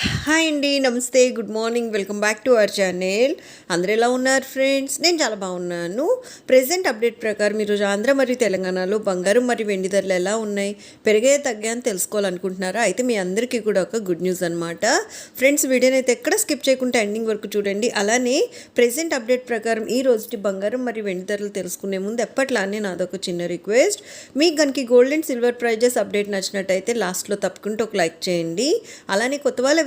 Hi అండి నమస్తే good morning welcome back to our channel. అందరు ఎలా ఉన్నారు ఫ్రెండ్స్? నేను చాలా బాగున్నాను. ప్రజెంట్ అప్డేట్ ప్రకారం ఈరోజు ఆంధ్ర మరియు తెలంగాణలో బంగారం మరియు వెండి ధరలు ఎలా ఉన్నాయి పెరిగే తగ్గా అని తెలుసుకోవాలనుకుంటున్నారా? అయితే మీ అందరికీ కూడా ఒక గుడ్ న్యూస్ అనమాట ఫ్రెండ్స్ వీడియోని అయితే ఎక్కడ స్కిప్ చేయకుండా ఎండింగ్ వరకు చూడండి. అలానే ప్రజెంట్ అప్డేట్ ప్రకారం ఈ రోజుటి బంగారం మరియు వెండి ధరలు తెలుసుకునే ముందు ఎప్పట్లానే నాదొక చిన్న రిక్వెస్ట్. మీకు కనుక gold and silver prices update నచ్చినట్టయితే లాస్ట్లో తప్పకుండా ఒక లైక్ చేయండి. అలానే కొత్త వాళ్ళు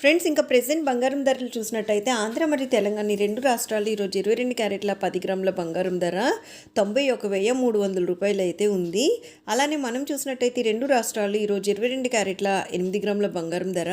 ఫ్రెండ్స్ ఇంకా ప్రెసెంట్ బంగారం ధరలు చూసినట్టయితే ఆంధ్ర మరియు తెలంగాణ ఈ రెండు రాష్ట్రాలు ఈరోజు ఇరవై రెండు క్యారెట్ల పది గ్రాముల బంగారం ధర తొంభై ఒక వెయ్యి మూడు వందల రూపాయలు అయితే ఉంది. అలానే మనం చూసినట్టయితే ఈ రెండు రాష్ట్రాలు ఈరోజు ఇరవై రెండు క్యారెట్ల ఎనిమిది గ్రాముల బంగారం ధర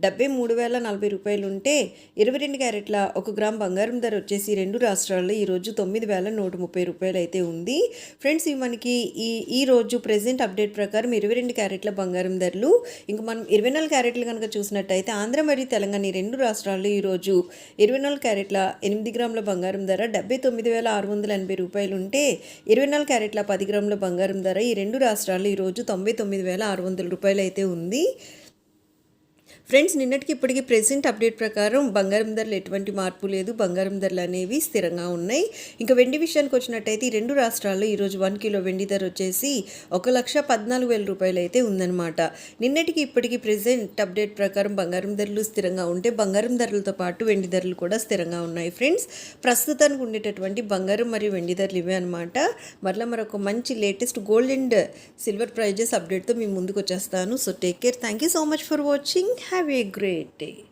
డెబ్బై మూడు వేల నలభై రూపాయలు ఉంటే ఇరవై రెండు క్యారెట్ల ఒక గ్రామ్ బంగారం ధర వచ్చేసి రెండు రాష్ట్రాల్లో ఈరోజు తొమ్మిది వేల నూట ముప్పై రూపాయలు అయితే ఉంది. ఫ్రెండ్స్ ఇవి మనకి ఈ ఈ రోజు ప్రెసెంట్ అప్డేట్ ప్రకారం ఇరవై రెండు క్యారెట్ల బంగారం ధరలు ఇంకా మనం ఇరవై నాలుగు క్యారెట్లు కనుక చూసినట్టయితే ఆంధ్ర మరియు తెలంగాణ ఈ రెండు రాష్ట్రాల్లో ఈరోజు ఇరవై నాలుగు క్యారెట్ల ఎనిమిది గ్రాముల బంగారం ధర డెబ్బై తొమ్మిది వేల ఆరు వందల ఎనభై రూపాయలు ఉంటే ఇరవై నాలుగు క్యారెట్ల పది గ్రాముల బంగారం ధర ఈ రెండు రాష్ట్రాల్లో ఈరోజు తొంభై తొమ్మిది వేల ఆరు వందల రూపాయలు అయితే ఉంది. ఫ్రెండ్స్ నిన్నటికి ఇప్పటికి ప్రెసెంట్ అప్డేట్ ప్రకారం బంగారం ధరలు ఎటువంటి మార్పు లేదు. బంగారం ధరలు అనేవి స్థిరంగా ఉన్నాయి. ఇంకా వెండి విషయానికి వచ్చినట్టయితే ఈ రెండు రాష్ట్రాల్లో ఈరోజు వన్ కిలో వెండి ధర వచ్చేసి ఒక లక్ష పద్నాలుగు వేల రూపాయలు అయితే ఉందన్నమాట. నిన్నటికి ఇప్పటికి ప్రెసెంట్ అప్డేట్ ప్రకారం బంగారం ధరలు స్థిరంగా ఉంటే బంగారం ధరలతో పాటు వెండి ధరలు కూడా స్థిరంగా ఉన్నాయి ఫ్రెండ్స్. ప్రస్తుతానికి ఉండేటటువంటి బంగారం మరియు వెండి ధరలు ఇవే అనమాట మరలా మరొక మంచి latest gold and silver prices అప్డేట్తో మీ ముందుకు వచ్చేస్తాను. So take care. Thank you so much for watching. have a great day.